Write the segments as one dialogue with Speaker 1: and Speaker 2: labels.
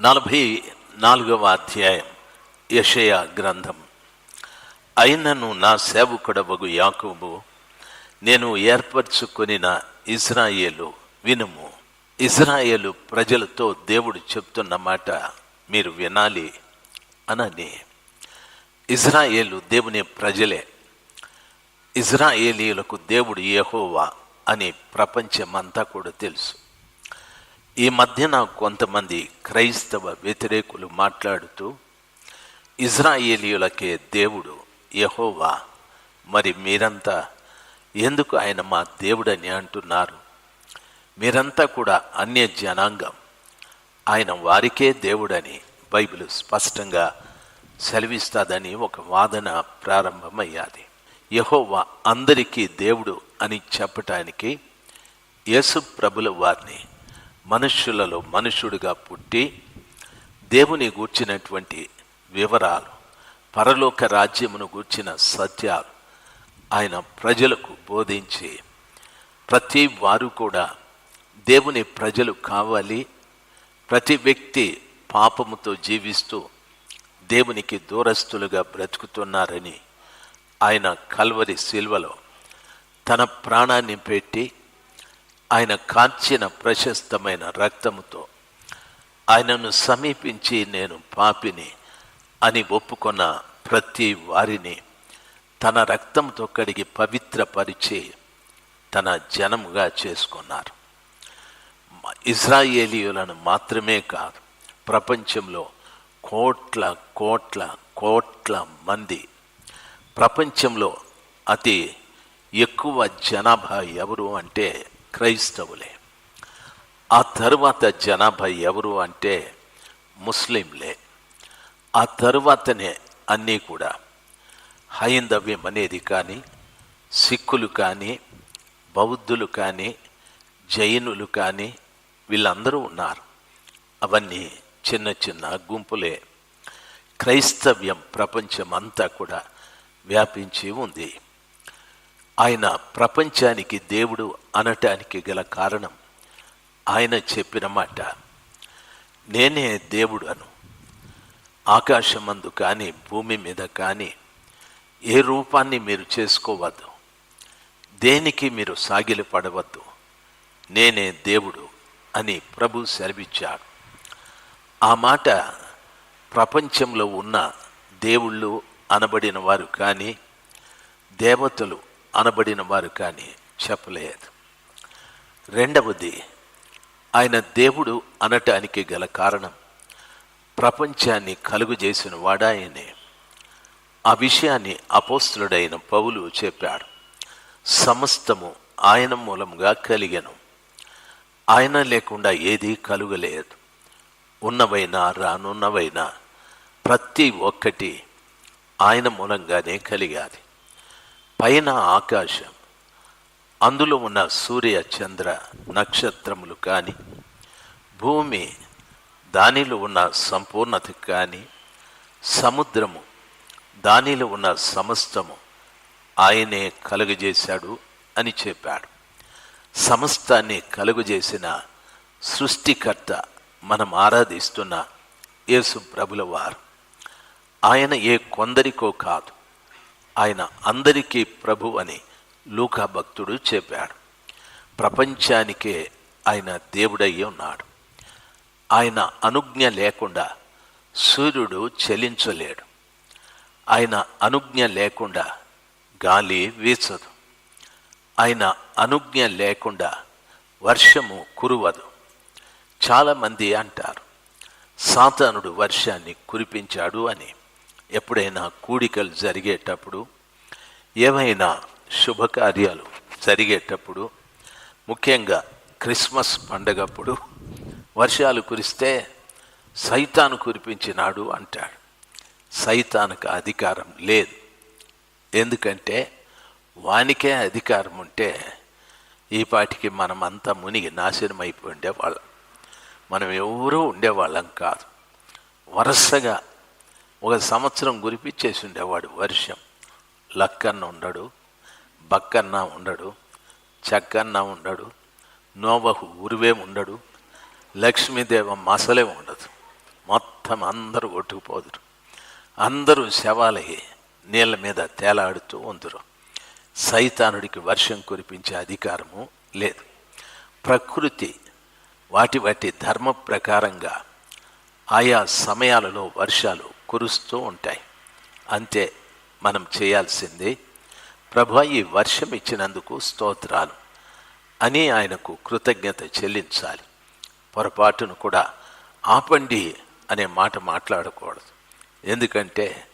Speaker 1: నలభై నాలుగవ అధ్యాయం యషయ గ్రంథం. అయినను నా సేవకుడవగు యాకోబు నేను ఏర్పరచుకొనిన ఇజ్రాయేలు వినుము. ఇజ్రాయేలు ప్రజలతో దేవుడు చెప్తున్న మాట మీరు వినాలి అనని. ఇజ్రాయేలు దేవుని ప్రజలే. ఇజ్రాయేలీయులకు దేవుడు యహోవా అని ప్రపంచమంతా కూడా తెలుసు. ఈ మధ్యన కొంతమంది క్రైస్తవ వ్యతిరేకులు మాట్లాడుతూ ఇజ్రాయేలీయులకే దేవుడు యహోవా మరి మీరంతా ఎందుకు ఆయన మా దేవుడని అంటున్నారు? మీరంతా కూడా అన్య జనాంగం ఆయన వారికే దేవుడని బైబిల్ స్పష్టంగా సెలవిస్తాదని ఒక వాదన ప్రారంభమయ్యాది. యహోవా అందరికీ దేవుడు అని చెప్పటానికి యేసు ప్రభుల వారిని మనుష్యులలో మనుష్యుడిగా పుట్టి దేవుని గూర్చినటువంటి వివరాలు పరలోక రాజ్యమును గూర్చిన సత్యాలు ఆయన ప్రజలకు బోధించి ప్రతి వారు కూడా దేవుని ప్రజలు కావాలి. ప్రతి వ్యక్తి పాపముతో జీవిస్తూ దేవునికి దూరస్తులుగా బ్రతుకుతున్నారని ఆయన కల్వరి శిల్వలో తన ప్రాణాన్ని పెట్టి ఆయన కాంచిన ప్రశస్తమైన రక్తముతో ఆయనను సమీపించి నేను పాపిని అని ఒప్పుకున్న ప్రతి వారిని తన రక్తంతో కడిగి పవిత్రపరిచి తన జనముగా చేసుకున్నారు. ఇజ్రాయేలీయులను మాత్రమే కాదు ప్రపంచంలో కోట్ల కోట్ల కోట్ల మంది ప్రపంచంలో అతి ఎక్కువ జనాభా ఎవరు అంటే క్రైస్తవులే. ఆ తర్వాత జనాభా ఎవరు అంటే ముస్లింలే. ఆ తర్వాతనే అన్నీ కూడా హైందవ్యం అనేది కానీ సిక్కులు కానీ బౌద్ధులు కానీ జైనులు కానీ వీళ్ళందరూ ఉన్నారు. అవన్నీ చిన్న చిన్న గుంపులే. క్రైస్తవ్యం ప్రపంచం అంతా కూడా వ్యాపించి ఉంది. ఆయన ప్రపంచానికి దేవుడు అనటానికి గల కారణం ఆయన చెప్పిన మాట. నేనే దేవుడు అను. ఆకాశమందు కానీ భూమి మీద కానీ ఏ రూపాన్ని మీరు చేసుకోవద్దు. దేనికి మీరు సాగిలి పడవద్దు. నేనే దేవుడు అని ప్రభు సెలవిచ్చాడు. ఆ మాట ప్రపంచంలో ఉన్న దేవుళ్ళు అనబడిన వారు కానీ దేవతలు అనబడిన వారు కానీ చెప్పలేదు. రెండవది ఆయన దేవుడు అనటానికి గల కారణం ప్రపంచాన్ని కలుగు చేసిన వాడాయనే. ఆ విషయాన్ని అపోస్తులుడైన పౌలు చెప్పాడు. సమస్తము ఆయన మూలంగా కలిగను. ఆయన లేకుండా ఏదీ కలుగలేదు. ఉన్నవైనా రానున్నవైనా ప్రతి ఒక్కటి ఆయన మూలంగానే కలిగాది. పైన ఆకాశం అందులో ఉన్న సూర్య చంద్ర నక్షత్రములు కానీ భూమి దానిలో ఉన్న సంపూర్ణత కానీ సముద్రము దానిలో ఉన్న సమస్తము ఆయనే కలుగజేశాడు అని చెప్పాడు. సమస్తాన్ని కలుగజేసిన సృష్టికర్త మనం ఆరాధిస్తున్న యేసు ప్రభుల వారు ఆయన ఏ కొందరికో కాదు ఆయన అందరికీ ప్రభు అని లూకా భక్తుడు చెప్పాడు. ప్రపంచానికే ఆయన దేవుడయ్యి ఉన్నాడు. ఆయన అనుజ్ఞ లేకుండా సూర్యుడు చలించలేడు. ఆయన అనుజ్ఞ లేకుండా గాలి వీచదు. ఆయన అనుజ్ఞ లేకుండా వర్షము కురువదు. చాలామంది అంటారు సాతానుడు వర్షాన్ని కురిపించాడు అని. ఎప్పుడైనా కూడికలు జరిగేటప్పుడు ఏమైనా శుభకార్యాలు జరిగేటప్పుడు ముఖ్యంగా క్రిస్మస్ పండగప్పుడు వర్షాలు కురిస్తే సైతాను కురిపించినాడు అంటాడు. సైతానికి అధికారం లేదు. ఎందుకంటే వానికే అధికారం ఉంటే ఈ పాటికి మనమంతా మునిగి నాశనం అయిపోయి ఉండేవాళ్ళం మనం ఎవరూ ఉండేవాళ్ళం కాదు. వరుసగా ఒక సంవత్సరం గురిపించేసి ఉండేవాడు వర్షం. లక్కన్న ఉండడు బక్కన్న ఉండడు చక్కన్న ఉండడు నోవహు ఉరువే ఉండడు లక్ష్మీదేవం మసలే ఉండదు. మొత్తం అందరూ కొట్టుకుపోదురు. అందరూ శవాలై నీళ్ళ మీద తేలాడుతూ ఉందరు. సైతానుడికి వర్షం కురిపించే అధికారము లేదు. ప్రకృతి వాటి వాటి ధర్మ ప్రకారంగా ఆయా సమయాలలో వర్షాలు కురుస్తూ ఉంటాయి. అంతే మనం చేయాల్సింది ప్రభు ఈ వర్షం ఇచ్చినందుకు స్తోత్రాలు. అని ఆయనకు కృతజ్ఞత చెల్లించాలి. పొరపాటును కూడా ఆపండి అనే మాట మాట్లాడకూడదు. ఎందుకంటే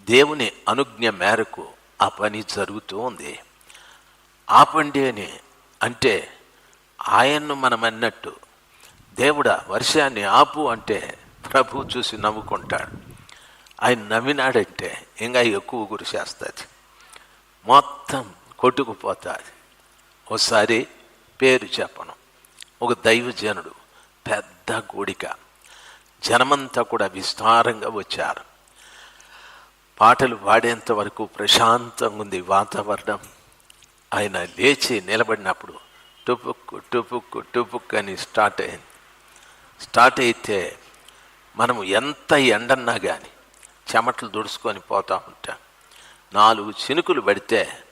Speaker 1: దేవుని అనుజ్ఞ మేరకు ఆ పని జరుగుతూ ఉంది. ఆపండి అని అంటే ఆయన్ను మనం అన్నట్టు దేవుడా వర్షాన్ని ఆపు అంటే ప్రభు చూసి నవ్వుకుంటాడు. ఆయన నవ్వినాడంటే ఇంకా ఎక్కువ కురిసేస్తుంది మొత్తం కొట్టుకుపోతుంది. ఒకసారి పేరు చెప్పను. ఒక దైవజనుడు పెద్ద గుడిక. జనమంతా కూడా విస్తారంగా వచ్చారు. పాటలు పాడేంత వరకు ప్రశాంతంగా ఉంది వాతావరణం. ఆయన లేచి నిలబడినప్పుడు టుపుక్కు టుపుక్కు టుపుక్ అని స్టార్ట్ అయింది. స్టార్ట్ అయితే మనము ఎంత ఎండన్నా కానీ చెమటలు దుడుచుకొని పోతూ ఉంటాం. నాలుగు చినుకులు పడితే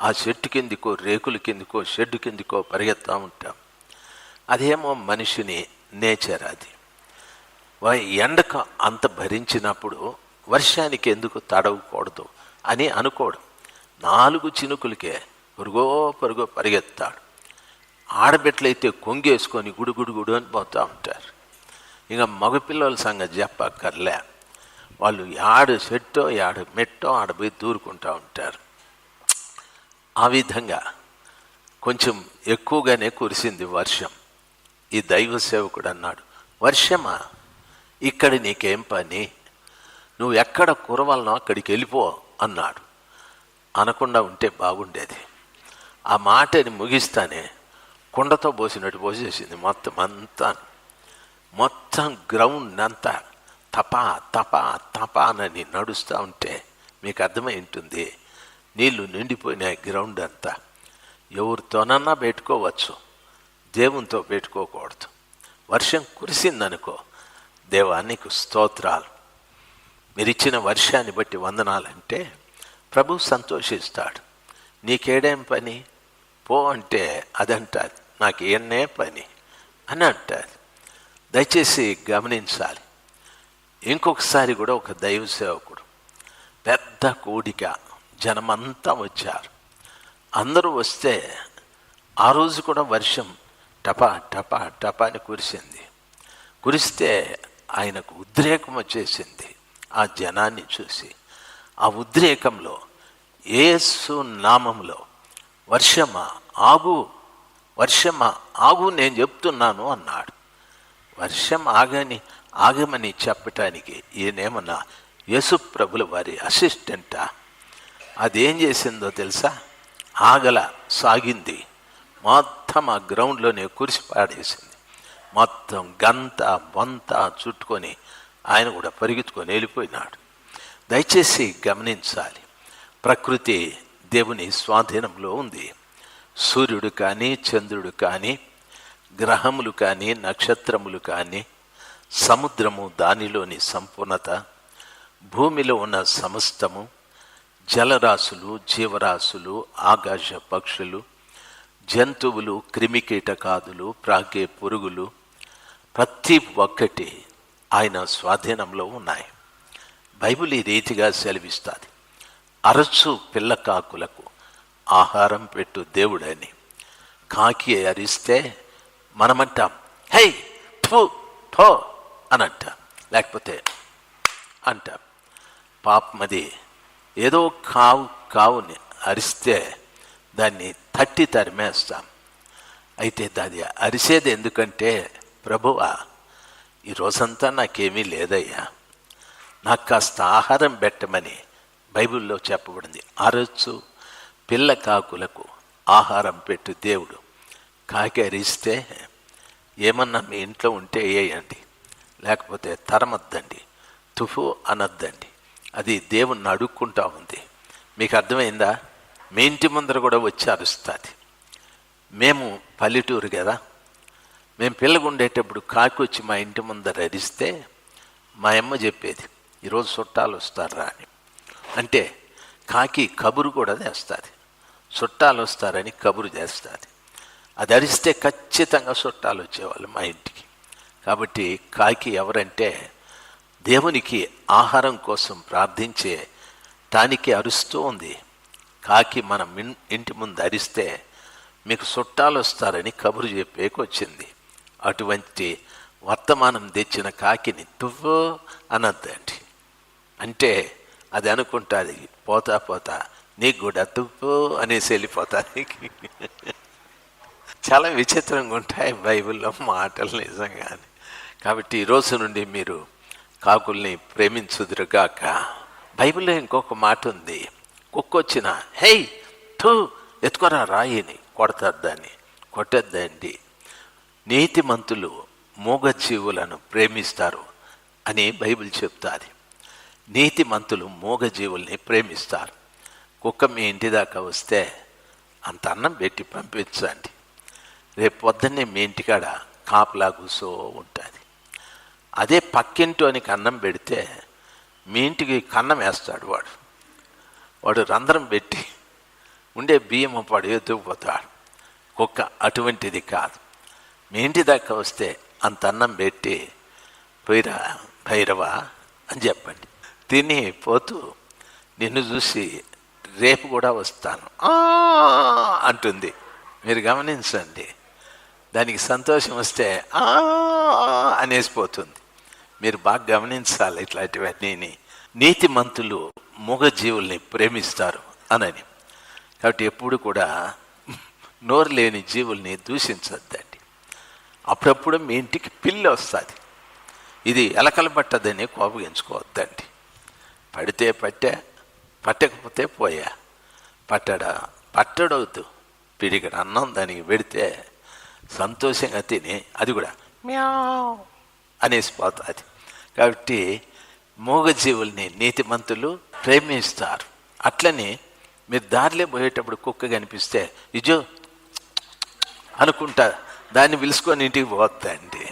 Speaker 1: ఆ చెట్టు కిందికో రేకుల కిందికో షెడ్డు కిందికో పరిగెత్తా ఉంటాం. అదేమో మనిషిని నేచర్ అది. ఎండకు అంత భరించినప్పుడు వర్షానికి ఎందుకు తడవకూడదు అని అనుకోడు. నాలుగు చినుకులకే పొరుగో పరుగో పరిగెత్తాడు. ఆడబిడ్డలైతే కొంగేసుకొని గుడుగుడుగుడు గుడు అని పోతూ ఉంటారు. ఇంకా మగపిల్లల సంగతి చెప్పక్కర్లే. వాళ్ళు యాడు చెట్టో యాడు మెట్టో ఆడ పోయి దూరుకుంటూ ఉంటారు. ఆ విధంగా కొంచెం ఎక్కువగానే కురిసింది వర్షం. ఈ దైవ సేవకుడు అన్నాడు వర్షమా? ఇక్కడ నీకేం పని? నువ్వు ఎక్కడ కురవాలనో అక్కడికి వెళ్ళిపో అన్నాడు. అనకుండా ఉంటే బాగుండేది. ఆ మాటని ముగిస్తానే కుండతో పోసినట్టు పోసేసింది మొత్తం అంతా. మొత్తం గ్రౌండ్ అంతా తప తప తపానని నడుస్తూ ఉంటే మీకు అర్థమై ఉంటుంది. నీళ్ళు నిండిపోయినాయి గ్రౌండ్ అంతా. ఎవరితోనన్నా పెట్టుకోవచ్చు. దేవునితో పెట్టుకోకూడదు. వర్షం కురిసిందనుకో దేవా నీకు స్తోత్రాలు. మీరు ఇచ్చిన వర్షాన్ని బట్టి వందనాలంటే ప్రభు సంతోషిస్తాడు. నీకేడేం పని? పో అంటే అదంటాది నాకు ఏనే పని? అని అంటారు. దయచేసి గమనించాలి. ఇంకొకసారి కూడా ఒక దైవ సేవకుడు పెద్ద కూడిక జనమంతా వచ్చారు. అందరూ వస్తే ఆ రోజు కూడా వర్షం టపా టపా టపా అని కురిసింది. కురిస్తే ఆయనకు ఉద్రేకం వచ్చేసింది ఆ జనాన్ని చూసి. ఆ ఉద్రేకంలో ఏసు నామంలో వర్షమా ఆగు వర్షమా ఆగు నేను చెప్తున్నాను అన్నాడు. వర్షం ఆగని ఆగమని చెప్పటానికి ఈయనేమన్నా యేసు ప్రభుల వారి అసిస్టెంటా? అదేం చేసిందో తెలుసా? ఆగల సాగింది. మొత్తం ఆ గ్రౌండ్లోనే కురిసి పాడేసింది. మొత్తం గంత బొంత చుట్టుకొని ఆయన కూడా పరిగెత్తుకొని వెళ్ళిపోయినాడు. దయచేసి గమనించాలి. ప్రకృతి దేవుని స్వాధీనంలో ఉంది. సూర్యుడు కానీ చంద్రుడు కానీ గ్రహములు కానీ నక్షత్రములు కానీ సముద్రము దానిలోని సంపూర్ణత భూమిలో ఉన్న సమస్తము జలరాశులు జీవరాశులు ఆకాశ పక్షులు జంతువులు క్రిమికీటకాదులు ప్రాగే పురుగులు ప్రతి ఒక్కటి ఆయన స్వాధీనంలో ఉన్నాయి. బైబిల్ ఈ రీతిగా సెలవిస్తుంది. అరచు పిల్ల కాకులకు ఆహారం పెట్టు దేవుడని. కాకి అరిస్తే మనమంటాం హై ఠో ఠో అని అంట లేకపోతే అంట. పాపమది ఏదో కావు కావుని అరిస్తే దాన్ని తట్టి తరిమేస్తాం. అయితే దాని అరిసేది ఎందుకంటే ప్రభువా ఈ రోజంతా నాకేమీ లేదయ్యా. నాకు కాస్త ఆహారం పెట్టమని బైబిల్లో చెప్పబడింది. అరచు పిల్ల కాకులకు ఆహారం పెట్టు దేవుడు. కాకి అరిస్తే ఏమన్నా మీ ఇంట్లో ఉంటే వేయండి. లేకపోతే తరమద్దండి. తుఫు అనద్దండి. అది దేవుణ్ణి అడుక్కుంటా ఉంది. మీకు అర్థమైందా? మీ ఇంటి ముందర కూడా వచ్చి అరుస్తుంది. మేము పల్లెటూరు కదా. మేము పిల్లగుండేటప్పుడు కాకి వచ్చి మా ఇంటి ముందర అరిస్తే మా అమ్మ చెప్పేది ఈరోజు చుట్టాలు వస్తారా అని. అంటే కాకి కబురు కూడా చేస్తుంది. చుట్టాలు వస్తారని కబురు చేస్తుంది. అది అరిస్తే ఖచ్చితంగా చుట్టాలు వచ్చేవాళ్ళు మా ఇంటికి. కాబట్టి కాకి ఎవరంటే దేవునికి ఆహారం కోసం ప్రార్థించే దానికి అరుస్తూ ఉంది. కాకి మనం ఇంటి ముందు అరిస్తే మీకు చుట్టాలు వస్తారని కబురు చెప్పేకి వచ్చింది అటువంటి వర్తమానం తెచ్చిన కాకిని తువ్వో అనద్దండి అంటే అది అనుకుంటుంది పోతా పోతా నీకు కూడా తువ్వు అనేసి వెళ్ళిపోతుంది చాలా విచిత్రంగా ఉంటాయి బైబిల్లో మాటలు నిజంగానే. కాబట్టి ఈ రోజు నుండి మీరు కాకుల్ని ప్రేమించుదురుగాక. బైబిల్లో ఇంకొక మాట ఉంది. కుక్కొచ్చిన హెయ్ థూ ఎత్తుకోరా రాయిని కొడతారు దాన్ని కొట్టద్దండి నీతిమంతులు మూగజీవులను ప్రేమిస్తారు అని బైబిల్ చెప్తాది. నీతిమంతులు మూగజీవుల్ని ప్రేమిస్తారు. కుక్క మీ ఇంటి దాకా వస్తే అంత అన్నం పెట్టి పంపించండి. రేపు పొద్దున్నే మీ ఇంటికాడ కాపలా కూసో ఉంటుంది. అదే పక్కింటి అని కన్నం పెడితే మీ ఇంటికి కన్నం వేస్తాడు వాడు. వాడు రంధ్రం పెట్టి ఉండే బియ్యం పాడు ఎత్తుకుపోతాడు కుక్క అటువంటిది కాదు. మీ ఇంటి దాకా వస్తే అంత అన్నం పెట్టి పోయిరా భైరవా అని చెప్పండి. తిని పోతూ నిన్ను చూసి రేపు కూడా వస్తాను. "ఆ" అంటుంది. మీరు గమనించండి. దానికి సంతోషం వస్తే "ఆ" అనేసిపోతుంది. మీరు బాగా గమనించాలి ఇట్లాంటివన్నీ నీతిమంతులు మూగజీవుల్ని ప్రేమిస్తారు అనని. కాబట్టి ఎప్పుడు కూడా నోరు లేని జీవుల్ని దూషించొద్దండి. అప్పుడప్పుడు మీ ఇంటికి పిల్లి వస్తుంది. ఇది ఎలకలు పట్టదని కోపగించుకోవద్దండి పడితే పట్టే పట్టకపోతే పోయా. పట్టడా పట్టడవుతూ పిడిగడ అన్నం దానికి పెడితే సంతోషంగా తిని అది కూడా. మ్యావ్. అనేసి పోతుంది కాబట్టి మూగజీవుల్ని నీతిమంతులు ప్రేమిస్తారు. అట్లని మీరు దారిలో పోయేటప్పుడు కుక్క కనిపిస్తే ఇజో అనుకుంటా దాన్ని పిలుచుకొని ఇంటికి పోద్దండి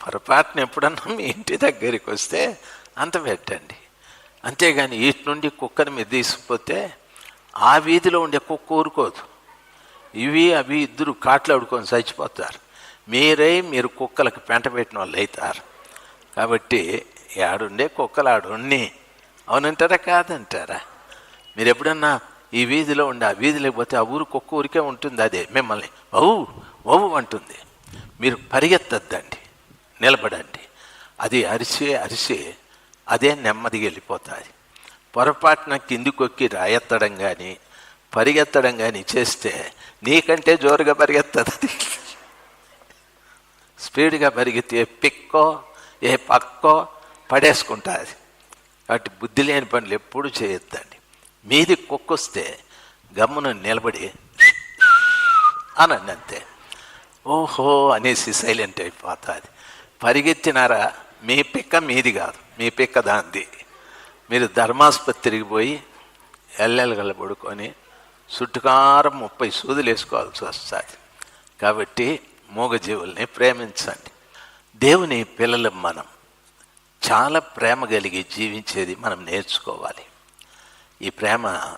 Speaker 1: పొరపాటున ఎప్పుడన్నా మీ ఇంటి దగ్గరికి వస్తే అంత పెట్టండి. అంతేగాని ఇటు నుండి కుక్కని మీరు తీసుకుపోతే ఆ వీధిలో ఉండే కుక్క ఊరుకోదు. ఇవి అవి ఇద్దరు కాట్లాడుకొని చచ్చిపోతారు. మీరై మీరు కుక్కలకు పెంట పెట్టిన వాళ్ళు అవుతారు కాబట్టి ఆడుండే కుక్కలు ఆడుండి అవునంటారా? కాదంటారా? మీరు ఎప్పుడన్నా ఈ వీధిలో ఉండి ఆ వీధిలో పోతే ఆ ఊరు కుక్క ఊరికే ఉంటుంది అదే మిమ్మల్ని. వవు వవు అంటుంది. మీరు పరిగెత్తద్దండి. నిలబడండి. అది అరిసే అరిసి అదే నెమ్మదిగా వెళ్ళిపోతుంది. పొరపాటున కిందికొక్కి రాయెత్తడం కానీ పరిగెత్తడం కానీ చేస్తే నీకంటే జోరుగా పరిగెత్తది స్పీడ్గా పరిగెత్తే పిక్కో ఏ పక్కో పడేసుకుంటుంది కాబట్టి బుద్ధి లేని పనులు ఎప్పుడు చేయొద్దండి. మీది కుక్కొస్తే గమ్మున నిలబడి అనండి అంతే. ఓహో అనేసి సైలెంట్ అయిపోతుంది. పరిగెత్తినారా? మీ పిక్క మీది కాదు. మీ పిక్క దాంది. మీరు ధర్మాసుపత్రికి పోయి ఎల్లెలగల పడుకొని చుట్టుకారం ముప్పై సూదులు వేసుకోవాల్సి వస్తుంది. కాబట్టి మూగజీవుల్ని ప్రేమించండి. దేవుని పిల్లలు మనం చాలా ప్రేమ కలిగి జీవించేది మనం నేర్చుకోవాలి. ఈ ప్రేమ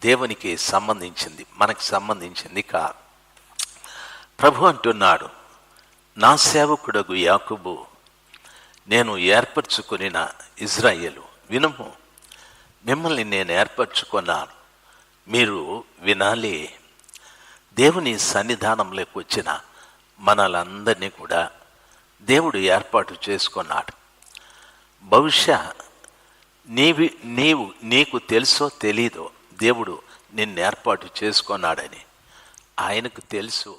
Speaker 1: దేవునికి సంబంధించింది మనకు సంబంధించింది కాదు. ప్రభు అంటున్నాడు నా సేవకుడగు యాకుబు నేను ఏర్పరచుకునిన ఇజ్రాయేలు వినుము మిమ్మల్ని నేను ఏర్పరచుకున్నాను మీరు వినాలి. దేవుని సన్నిధానంలోకి వచ్చిన మనలందరినీ కూడా దేవుడు ఏర్పాటు చేసుకున్నాడు. బహుశా నీవి నీవు నీకు తెలుసో తెలీదో దేవుడు నిన్ను ఏర్పాటు చేసుకున్నాడని ఆయనకు తెలుసు.